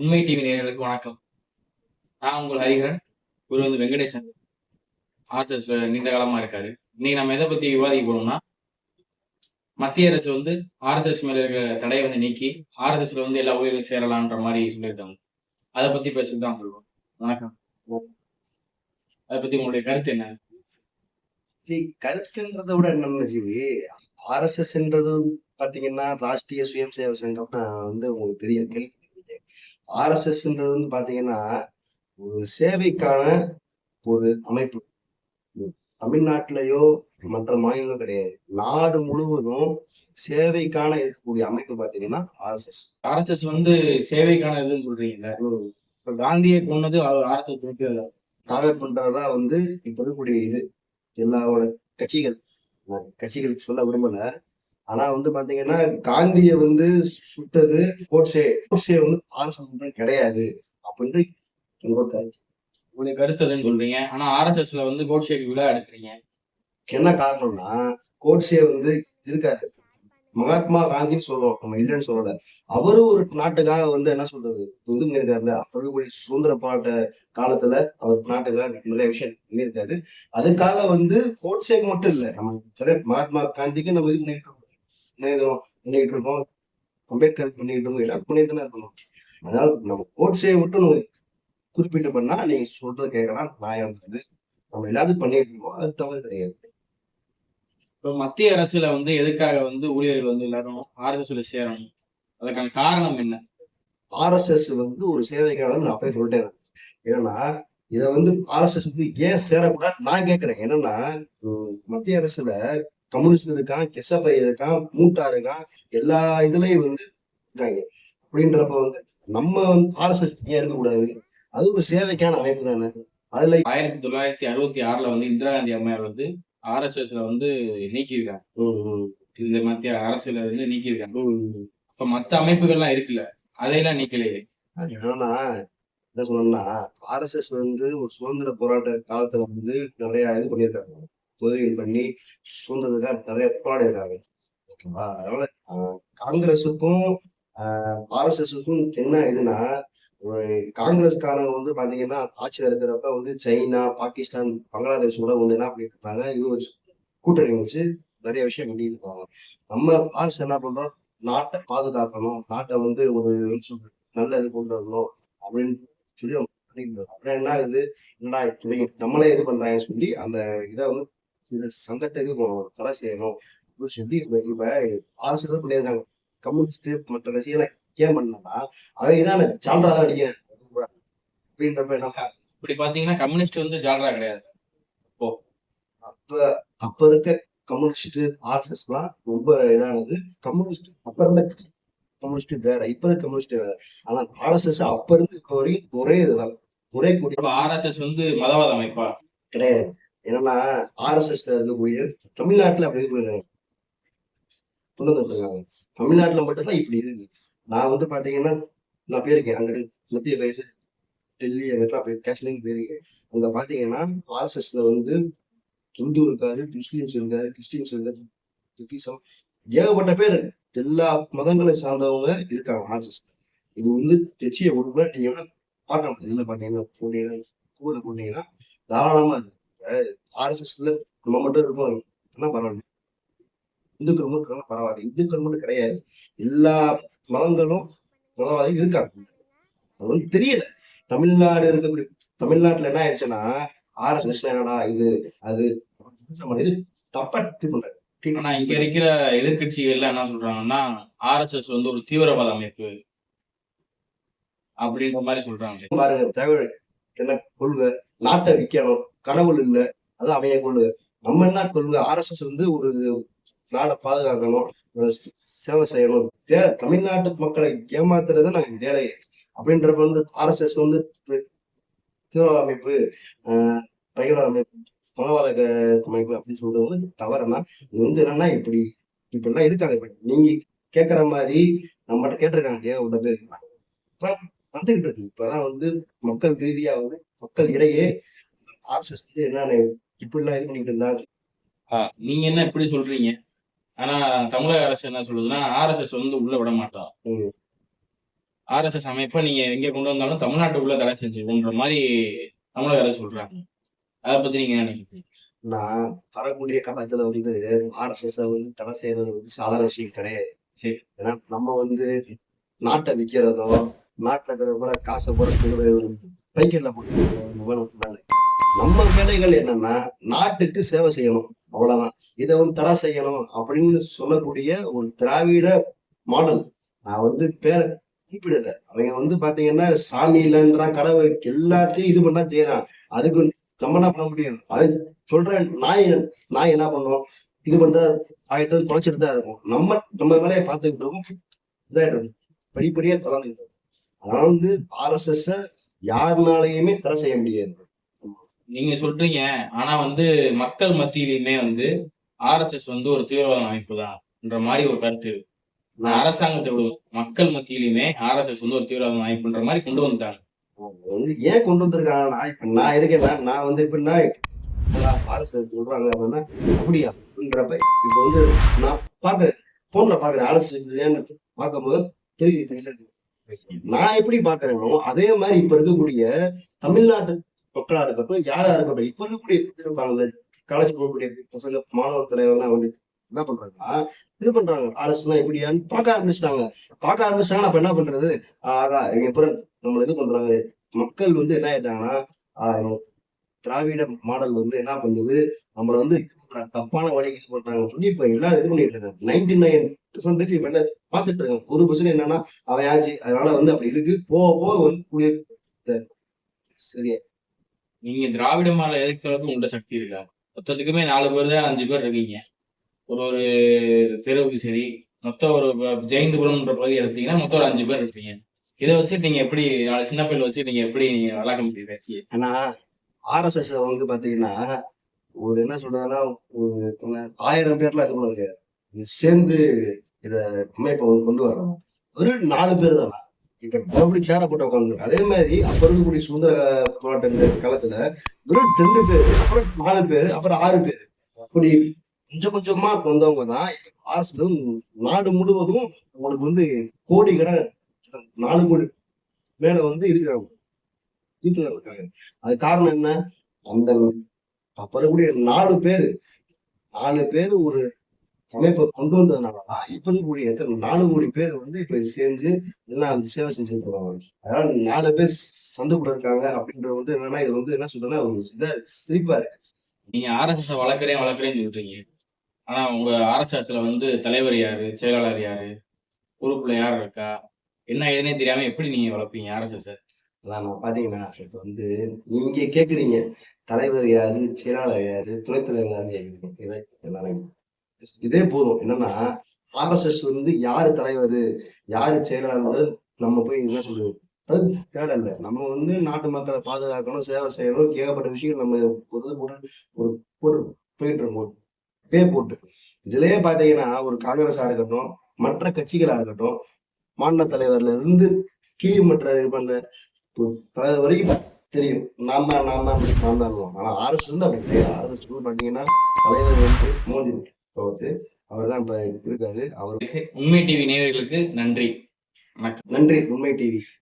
உண்மை டிவி நேயர்களுக்கு வணக்கம். நான் உங்கள் ஹரிஹரன் இவர் வந்து வெங்கடேசன். ஆர்எஸ்எஸ் நீண்ட காலமாக இருக்காரு. இன்னைக்கு நம்ம எதை பற்றி விவாதிக்க போனோம்னா மத்திய அரசு வந்து ஆர்எஸ்எஸ் மேல இருக்கிற தடையை வந்து நீக்கி ஆர்எஸ்எஸ்ல வந்து எல்லா ஊழியர்களும் சேரலான்ற மாதிரி சொல்லியிருக்காங்க. அதை பற்றி பேசிட்டு தான் சொல்லுவோம் வணக்கம். அதை பற்றி உங்களுடைய கருத்து என்ன? ஜி கருத்துன்றதை விட என்னன்னு ஜிவி ஆர்எஸ்எஸ்ன்றது பாத்தீங்கன்னா ராஷ்டிரிய சுயம் சேவை சங்கம்னா வந்து உங்களுக்கு தெரியும் கேள்வி ஆர்எஸ்எஸ்ன்றது வந்து பாத்தீங்கன்னா ஒரு சேவைக்கான ஒரு அமைப்பு. தமிழ்நாட்டிலேயோ மற்ற மாநிலம் கிடையாது. நாடு முழுவதும் சேவைக்கான இருக்கக்கூடிய அமைப்பு பாத்தீங்கன்னா ஆர்எஸ்எஸ் ஆர்எஸ்எஸ் வந்து சேவைக்கான இதுன்னு சொல்றீங்கல்ல? இப்ப காந்தியை கொண்டது ஆர்எஸ்எஸ் நோக்கி டார்கெட் பண்றதா வந்து இப்ப இருக்கக்கூடிய இது எல்லாரோட கட்சிகள். நான் கட்சிகள் சொல்ல விரும்பல. ஆனா வந்து பாத்தீங்கன்னா காந்திய வந்து சுட்டது கோட்ஸே. கோட்ஸே வந்து ஆர்எஸ்எஸ் கிடையாது அப்படின்ட்டு என்னோட கருத்து. உங்களுடைய சொல்றீங்க? ஆனா ஆர்எஸ்எஸ்ல வந்து கோட்சேக்கு விழா எடுக்கிறீங்க. என்ன காரணம்னா கோட்ஸே வந்து இருக்காரு மகாத்மா காந்தின்னு சொல்றோம். நம்ம இல்லைன்னு சொல்லல. அவரும் ஒரு நாட்டுக்காக வந்து என்ன சொல்றது? இது பண்ணியிருக்காருல அவருடைய சுதந்திர போராட்ட காலத்துல அவர் நாட்டுக்காக நிறைய விஷயம் பண்ணியிருக்காரு. அதுக்காக வந்து கோட்ஸேக்கு மட்டும் இல்ல. நம்ம மகாத்மா காந்திக்கு நம்ம இது பண்ணிட்டு பண்ணிடுறோம், பண்ணிட்டு இருக்கோம். அம்பேத்கர் பண்ணிட்டு இருக்கோம். எல்லாரும் பண்ணிட்டு தானே இருக்கணும். அதனால நம்ம கோட்ஸே மட்டும் குறிப்பிட்டு பண்ணா நீங்க சொல்றது கேட்கலாம். நியாயம் இருக்குது நம்ம எல்லாத்தையும் பண்ணிட்டு இருக்கோம். அது தவறு கிடையாது. இப்போ மத்திய அரசுல வந்து எதுக்காக வந்து ஊழியர்கள் வந்து எல்லாரும் ஆர்எஸ்எஸ்ல சேரணும்? அதுக்கான காரணம் என்ன? ஆர்எஸ்எஸ் வந்து ஒரு சேவைக்காக நான் அப்பயே சொல்லிட்டேன். ஏன்னா இத வந்து ஆர்எஸ்எஸ் வந்து ஏன் சேரக்கூடாது நான் கேக்குறேன் என்னன்னா மத்திய அரசுல கம்யூனிஸ்ட் இருக்கான் எஸ்எஃப்ஐ இருக்கான் மூட்டா இருக்கான் எல்லா இதுலயும் வந்து இருக்காங்க. அப்படின்றப்ப வந்து நம்ம ஆர்எஸ்எஸ் ஏன் இருக்கக்கூடாது? அது ஒரு சேவைக்கான அமைப்பு தானே. அதுல ஆயிரத்தி தொள்ளாயிரத்தி அறுபத்தி ஆறுல வந்து இந்திரா காந்தி அம்மையார் வந்து ஆர்எஸ்எஸ்ல வந்து நீக்கியிருக்காங்க. இந்த மத்திய அரசுல வந்து நீக்கியிருக்காங்க. இப்ப மத்த அமைப்புகள்லாம் இருக்குல்ல அதையெல்லாம் நீக்கலையே. என்னன்னா என்ன சொல்லணும்னா ஆர்எஸ்எஸ் வந்து ஒரு சுதந்திர போராட்ட காலத்துல வந்து நிறைய இது பண்ணியிருக்காங்க. உதவிகள் பண்ணி சுதந்திரத்துக்காக நிறைய போராடி இருக்காங்க. ஓகேவா? அதனால ஆஹ், காங்கிரஸுக்கும் ஆர்எஸ்எஸ்க்கும் என்ன இதுன்னா ஒரு காங்கிரஸ்காரங்க வந்து பாத்தீங்கன்னா ஆட்சியில் இருக்கிறப்ப வந்து சைனா பாகிஸ்தான் பங்களாதேஷ் கூட வந்து என்ன பண்ணிட்டு இருக்காங்க இது வச்சு கூட்டணி வச்சு நிறைய விஷயம் பண்ணிட்டு இருப்பாங்க நம்ம ஆர்எஸ் என்ன பண்றோம்? நாட்டை பாதுகாக்கணும். நாட்டை வந்து ஒரு நல்ல இது கொண்டு வரணும் அப்படின்னு சொல்லி பண்ணிட்டு அப்புறம் என்ன ஆகுது? என்னடா நம்மளே இது பண்றாங்கன்னு சொல்லி அந்த இதை வந்து சங்கத்தை தடை செய்யணும் அப்படின்னு சொல்லி இப்ப தான் பண்ணியிருக்காங்க. கம்யூனிஸ்ட் மற்ற ரசிகளை ஏன் பண்ணா அவங்க தான் சால்ரா தான் அடிக்கிறேன் அப்படின்றப்ப என்ன இப்படி பாத்தீங்கன்னா கம்யூனிஸ்ட் வந்து ஜாலரா கிடையாது. அப்ப அப்ப இருக்க கம்யூனிஸ்ட் ஆர்எஸ்எஸ் எல்லாம் ரொம்ப இதானது. கம்யூனிஸ்ட் அப்ப இருந்த கம்யூனிஸ்ட் வேற இப்ப இருக்க கம்யூனிஸ்ட் வேற. ஆனா ஆர்எஸ்எஸ் அப்ப இருந்து இப்ப வரைக்கும் ஒரே இதுதான். ஒரே கூடிய ஆர்எஸ்எஸ் வந்து மதவாத அமைப்பா? கிடையாது. என்னன்னா ஆர்எஸ்எஸ்ல இருக்கக்கூடிய தமிழ்நாட்டுல அப்படி இருக்கு கொண்டு வந்துருக்காங்க. தமிழ்நாட்டுல மட்டும்தான் இப்படி இருக்கு. நான் வந்து பாத்தீங்கன்னா நான் போயிருக்கேன். அங்க மத்திய பிரதேச டெல்லி அங்கெல்லாம் போய் காஷ்மீர் போயிருக்கேன். அங்க பாத்தீங்கன்னா ஆர்எஸ்எஸ்ல வந்து இந்து இருக்காரு முஸ்லீம்ஸ் இருக்காரு கிறிஸ்டின்ஸ் இருக்காரு. புத்திசம் ஏகப்பட்ட பேர். எல்லா மதங்களை சார்ந்தவங்க இருக்காங்க ஆர்எஸ்எஸ் இது வந்து தெச்சிய உண்மை நீங்க வேணா பார்க்கலாம். இதுல பாத்தீங்கன்னா போனீங்கன்னா கூட போனீங்கன்னா தாராளமா இருக்கு. ஆர்எஸ்எஸ்ல நம்ம மட்டும் இருக்கோம். ஆனா பரவாயில்ல. இந்துக்கள் மட்டும் இருக்காங்க பரவாயில்ல. இந்துக்கள் மட்டும் கிடையாது. எல்லா மதங்களும் மதவாதி இருக்காங்க. அது வந்து தெரியல. தமிழ்நாடு இருக்கக்கூடிய தமிழ்நாட்டுல என்ன ஆயிடுச்சுன்னா ஆர்எஸ்எஸ் என்னடா இது அது இது தப்பா இது பண்றாங்க ஆனா இங்க இருக்கிற எதிர்கட்சிகள்ல என்ன சொல்றாங்கன்னா ஆர்எஸ்எஸ் வந்து ஒரு தீவிரவாத அமைப்பு அப்படின்ற மாதிரி சொல்றாங்க பாருங்க தமிழ் என்ன கொள்கை நாட்டை விற்கணும். கடவுள் இல்ல. அதான் அவைய கொண்டு நம்ம என்ன கொள்கை ஆர்எஸ்எஸ் வந்து ஒரு நாடை பாதுகாக்கணும். சேவை செய்யணும். தே- தமிழ்நாட்டு மக்களை ஏமாத்துறது நாங்க வேலை அப்படின்றப்ப வந்து ஆர்எஸ்எஸ் வந்து தீவிரவாத அமைப்பு ஆஹ் பயங்கரவாத அமைப்பு மனவாத அமைப்பு அப்படின்னு சொல்றது வந்து தவறுனா இது வந்து என்னன்னா இப்படி இப்படி எல்லாம் இருக்காங்க. இப்ப நீங்க கேக்குற மாதிரி நம்மகிட்ட கேட்டிருக்காங்க. ஏகப்பட்ட பேர்? இப்ப வந்துகிட்டு இருக்கு. இப்பதான் வந்து மக்கள் ரீதியா வந்து மக்கள் இடையே ஆர்எஸ்எஸ் வந்து என்னென்ன இப்படி எல்லாம் இது பண்ணிட்டு இருந்தாங்க நீங்க என்ன இப்படி சொல்றீங்க? ஆனா தமிழக அரசு என்ன சொல்லுதுன்னா ஆர்எஸ்எஸ் வந்து உள்ள விட மாட்டோம். ஆர்எஸ்எஸ் அமைப்பை நீங்க எங்க கொண்டு வந்தாலும் தமிழ்நாட்டுக்குள்ள தடை செஞ்சுக்கணுன்ற மாதிரி தமிழக அரசு சொல்றாங்க. அதை பத்தி நீங்க என்ன நினைக்கிறீங்க? நான் வரக்கூடிய காலத்துல வந்து ஆர்எஸ்எஸ் வந்து தடை செய்யறது வந்து சாதாரண விஷயம் கிடையாது. சரி. ஏன்னா நம்ம வந்து நாட்டை விற்கிறதோ நாட்டில் இருக்கிற கூட காசை போட பைக்கெல்லாம் போட்டு நம்ம வேலைகள் என்னன்னா நாட்டுக்கு சேவை செய்யணும். அவ்வளவுதான். இதை வந்து தடை செய்யணும் அப்படின்னு சொல்லக்கூடிய ஒரு திராவிட மாடல். நான் வந்து பேரை கூப்பிடல அவங்க வந்து பாத்தீங்கன்னா சாமி இல்லைன்றான் கடவுள் எல்லாத்தையும் இது பண்ணா செய்யறான் அதுக்கு நம்ம என்ன பண்ண முடியும்? அது சொல்றேன் நாய் நாய் என்ன பண்ணுவோம் இது பண்ற ஆயத்தை தொலைச்சிட்டு தான் இருக்கும். நம்ம நம்ம வேலையை பார்த்துக்கிட்டோம். இதாயிடும் படிப்படியா தொடர்ந்துக்கிட்டோம் அதனால வந்து ஆர்எஸ்எஸ் யாருனாலையுமே தடை செய்ய முடியாது. நீங்க சொல்றீங்க. ஆனா வந்து மக்கள் மத்தியிலுமே வந்து ஆர்எஸ்எஸ் வந்து ஒரு தீவிரவாத அமைப்பு தான்ன்ற மாதிரி ஒரு கருத்து அரசாங்கத்தை விட மக்கள் மத்தியிலுமே ஆர்எஸ்எஸ் வந்து ஒரு தீவிரவாத அமைப்புன்ற மாதிரி கொண்டு வந்துட்டாங்க. வந்து ஏன் கொண்டு வந்திருக்காங்க? நான் இப்ப நான் இருக்கேன்னா நான் வந்து எப்படின்னா ஆர்எஸ்எஸ் சொல்றாங்க அப்படின்னா அப்படியா? அப்படின்றப்ப இப்ப வந்து நான் பாக்குறேன் போன்ல பாக்குறேன் ஆர்எஸ்எஸ் பார்க்கும்போது தெரியுது நான் எப்படி பாக்குறேனோ அதே மாதிரி இப்ப இருக்கக்கூடிய தமிழ்நாட்டு மக்களா இருக்கட்டும் யாரா இருக்கட்டும் இப்ப இருக்கக்கூடிய இருப்பாங்கல்ல காலேஜ் போகக்கூடிய பசங்க மாணவர் தலைவர்லாம் வந்து என்ன பண்றாங்கன்னா இது பண்றாங்க. ஆர்எஸ் எல்லாம் எப்படியான்னு பார்க்க ஆரம்பிச்சிட்டாங்க. பார்க்க ஆரம்பிச்சாங்கன்னா அப்ப என்ன பண்றது? ஆகா இங்க நம்மள இது பண்றாங்க? மக்கள் வந்து என்ன ஆயிட்டாங்கன்னா திராவிட மாடல் வந்து என்ன பண்ணுது? நம்மள வந்து தப்பான வழிக்கு இது பண்றாங்கன்னு சொல்லி இப்ப எல்லாரும் இது பண்ணிட்டு இருக்காங்க. நைன்டி நைன் பர்சன்டேஜ் இப்ப என்ன பாத்துட்டு இருக்காங்க. ஒரு பிரச்சனை என்னன்னா அவன் ஆச்சு அதனால வந்து அப்படி இருக்கு. போக போக வந்து சரியா நீங்க திராவிட மாநில எதிர்க்கிற அளவுக்கு உங்கள்ட்ட சக்தி இருக்கா? மொத்தத்துக்குமே நாலு பேர் தான் அஞ்சு பேர் இருக்கீங்க. ஒரு ஒரு தெருவுக்கு சரி மொத்தம் ஒரு ப- ஜெயந்தபுரம்ன்ற பகுதி எடுத்தீங்கன்னா மொத்தம் ஒரு அஞ்சு பேர் இருப்பீங்க. இதை வச்சு நீங்க எப்படி நாலு சின்ன பிள்ளை வச்சு நீங்க எப்படி நீங்க வளர்க்க முடியும் கட்சியை ஆனா ஆர்எஸ்எஸ் வந்து பாத்தீங்கன்னா ஒரு என்ன சொல்றாங்கன்னா ஒரு ஆயிரம் பேர்லாம் இது பண்ணுவாங்க சேர்ந்து இத அமைப்பை கொண்டு வரணும். ஒரு நாலு பேர் தானா? மறுபடியும் சேர போட்டு உட்காந்து அதே மாதிரி அப்ப இருக்கக்கூடிய சுதந்திர போராட்ட காலத்துல வெறும் ரெண்டு பேர் அப்புறம் நாலு பேர் அப்புறம் ஆறு பேர். அப்படி கொஞ்சம் கொஞ்சமா வந்தவங்க தான் அரசு நாடு முழுவதும் உங்களுக்கு வந்து கோடி நாலு கோடி மேல வந்து இருக்கிறாங்க வீட்டுல இருக்காங்க. அது காரணம் என்ன? அந்த அப்ப இருக்கக்கூடிய நாலு பேரு நாலு பேர் ஒரு அமைப்பை கொண்டு வந்ததுனாலதான் இப்ப இருக்கக்கூடிய எத்தனை நாலு கோடி பேர் வந்து இப்ப சேர்ந்து எல்லாம் அந்த சேவை செஞ்சுட்டு இருக்காங்க. அதனால நாலு பேர் சந்தைக்குள்ள இருக்காங்க அப்படின்றது வந்து என்னன்னா இது வந்து என்ன சொல்றேன்னா ஒரு இதா சிரிப்பா இருக்கு. நீங்க ஆர்எஸ்எஸ் வளர்க்குறேன் வளர்க்குறேன்னு சொல்றீங்க. ஆனா உங்க ஆர்எஸ்எஸ்ல வந்து தலைவர் யாரு? செயலாளர் யாரு? உறுப்புல யார் இருக்கா? என்ன ஏதுனே தெரியாம எப்படி நீங்க வளர்ப்பீங்க ஆர்எஸ்எஸ் அதான் பாத்தீங்கன்னா இப்ப வந்து நீங்க கேக்குறீங்க. தலைவர் யாரு? செயலாளர் யாரு? துணைத் தலைவர் யாரு? எல்லாரும். இதே போதும். என்னன்னா ஆர்எஸ்எஸ் வந்து யாரு தலைவர் யாரு செயலாளர் நம்ம போய் என்ன சொல்றது? அது தேவை இல்லை. நம்ம வந்து நாட்டு மக்களை பாதுகாக்கணும் சேவை செய்யணும் ஏகப்பட்ட விஷயங்கள் நம்ம ஒரு போட்டு ஒரு போட்டு போயிட்டு இருக்கோம். பே போட்டு. இதுலயே பாத்தீங்கன்னா ஒரு காங்கிரஸா இருக்கட்டும் மற்ற கட்சிகளா இருக்கட்டும் மாநில தலைவர்ல இருந்து கீழ் மற்ற இது பண்ண வரைக்கும் தெரியும். நான் தான் நான் தான் நான் தான் ஆனா ஆர்எஸ் வந்து அப்படி கிடையாது. ஆர்எஸ் பாத்தீங்கன்னா தலைவர் வந்து வந்து அவர் தான் இப்ப இருக்காரு. அவர் உண்மை டிவி நேயர்களுக்கு நன்றி. வணக்கம். நன்றி உண்மை டிவி.